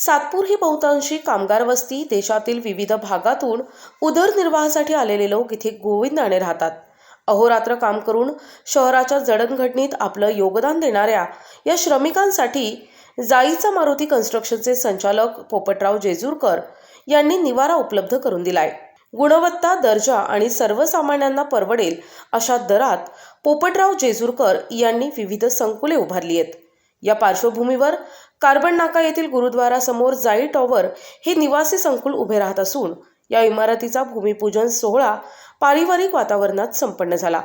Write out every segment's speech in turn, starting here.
सातपूर ही बहुतांशी कामगार वस्ती देशातील विविध भागातून उदरनिर्वाहासाठी आलेले लोक इथे गोविंदाने राहतात. अहोरात्र काम करून शहराच्या जडणघडणीत आपलं योगदान देणाऱ्या या श्रमिकांसाठी जाईचा मारुती कन्स्ट्रक्शनचे संचालक पोपटराव जेजूरकर यांनी निवारा उपलब्ध करून दिलाय. गुणवत्ता दर्जा आणि सर्वसामान्यांना परवडेल अशा दरात पोपटराव जेजूरकर यांनी विविध संकुले उभारली आहेत. या पार्श्वभूमीवर कार्बन नाका येथील गुरुद्वारासमोर जाई टॉवर हे निवासी संकुल उभे राहत असून या इमारतीचा भूमिपूजन सोहळा पारिवारिक वातावरणात संपन्न झाला.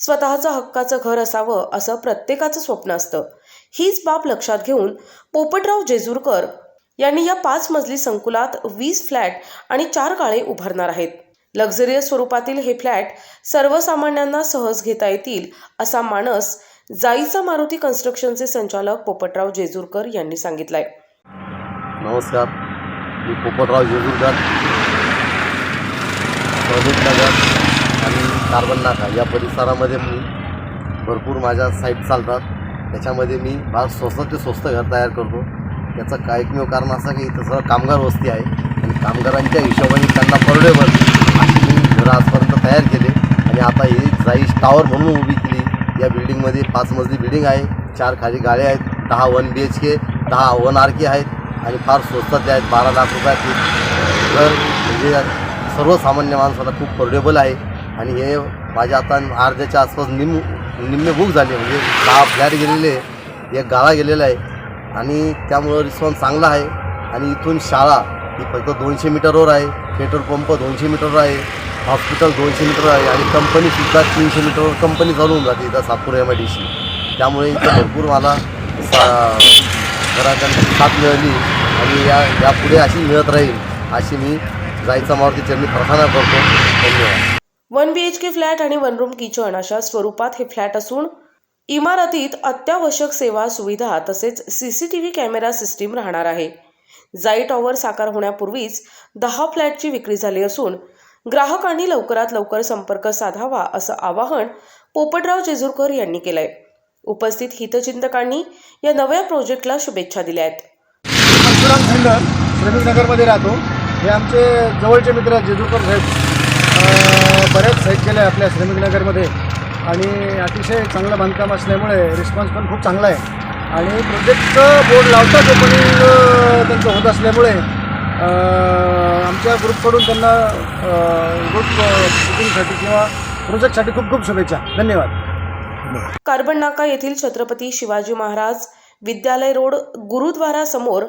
स्वतःचं हक्काचं घर असावं असं प्रत्येकाचं स्वप्न असतं. हीच बाब लक्षात घेऊन पोपटराव जेजूरकर यांनी या पाच मजली संकुलात वीस फ्लॅट आणि चार गाळे उभारणार आहेत. लक्झरियस स्वरूपातील हे फ्लॅट सर्वसामान्यांना सहज घेता येतील असा मानस जाईचा मारुती कन्स्ट्रक्शनचे संचालक पोपटराव जेजूरकर यांनी सांगितलाय. नमस्कार. मी पोपटराव जेजूरकर प्रदीप नगर आणि कार्बन नाका या परिसरामध्ये मी भरपूर माझ्या साईट चालतात. त्याच्यामध्ये मी फार स्वस्त ते स्वस्त घर तयार करतो. याचं काय एकमेव कारण असं की इथं सगळं कामगार वस्ती आहे आणि कामगारांच्या हिशोबाने त्यांना परडेवर अशी मी घरं आजपर्यंत तयार केले आणि आता ही जाईश टावर म्हणून उभी केली. या बिल्डिंगमध्ये पाच मजली बिल्डिंग आहे. चार खाली गाड्या आहेत. दहा वन बी एच के दहा वन आर के आहेत आणि फार स्वस्तात आहेत. बारा लाख रुपयात हे घर म्हणजे सर्वसामान्य माणसाला खूप फोर्डेबल आहे. आणि हे माझ्या आता अर्ध्याच्या आसपास निम निम्मे बुक झाले. म्हणजे दहा फ्लॅट गेलेले आहे, एक गाळा गेलेला आहे. आणि त्यामुळं रिस्पॉन्स चांगला आहे. आणि इथून शाळा ही फक्त दोनशे मीटरवर आहे. पेट्रोल पंप दोनशे मीटरवर आहे. हॉस्पिटल दोनशे मीटर आहे आणि कंपनीसुद्धा तीनशे मीटरवर कंपनी चालून जाते इथं Satpur M I D C त्यामुळे इथं भरपूर मला सा- घराच्यांची साथ मिळाली आणि या यापुढे अशी मिळत राहील अशी मी जायचा मारुती चरणी प्रार्थना करतो. धन्यवाद. One B H K flat आणि वन रूम किचन अशा स्वरूपात हे फ्लॅट असून इमारतीत अत्यावश्यक सेवा सुविधा तसेच C C T V camera system राहणार आहे. जाई टॉवर साकार होण्यापूर्वीच दहा फ्लॅटची विक्री झाली असून ग्राहकांनी लवकरात लवकर संपर्क साधावा असं आवाहन पोपटराव जेजूरकर यांनी केलंय. उपस्थित हितचिंतकांनी या नव्या प्रोजेक्टला शुभेच्छा दिल्या आहेत. परशुराम राहतो. हे आमचे जवळचे मित्र आहेत, जेजूरकर साहेब. बऱ्याच साईट केल्या आहे आपल्या श्रमिकनगरमध्ये आणि अतिशय चांगलं बांधकाम असल्यामुळे रिस्पॉन्स पण खूप चांगला आहे. आणि प्रोजेक्टचं बोर्ड लावताच पण त्यांचं होत असल्यामुळे आमच्या ग्रुपकडून त्यांना ग्रुप बुकिंगसाठी किंवा प्रोजेक्टसाठी खूप खूप शुभेच्छा. धन्यवाद. कार्बन नाका येथील छत्रपती शिवाजी महाराज विद्यालय रोड गुरुद्वारा समोर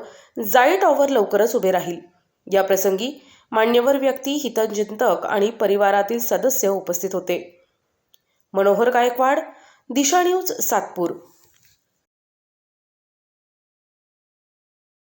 जाई टॉवर लवकरच उभे राहील. या प्रसंगी मान्यवर व्यक्ती हितचिंतक आणि परिवारातील सदस्य उपस्थित होते. मनोहर गायकवाड दिशा न्यूज सातपूर.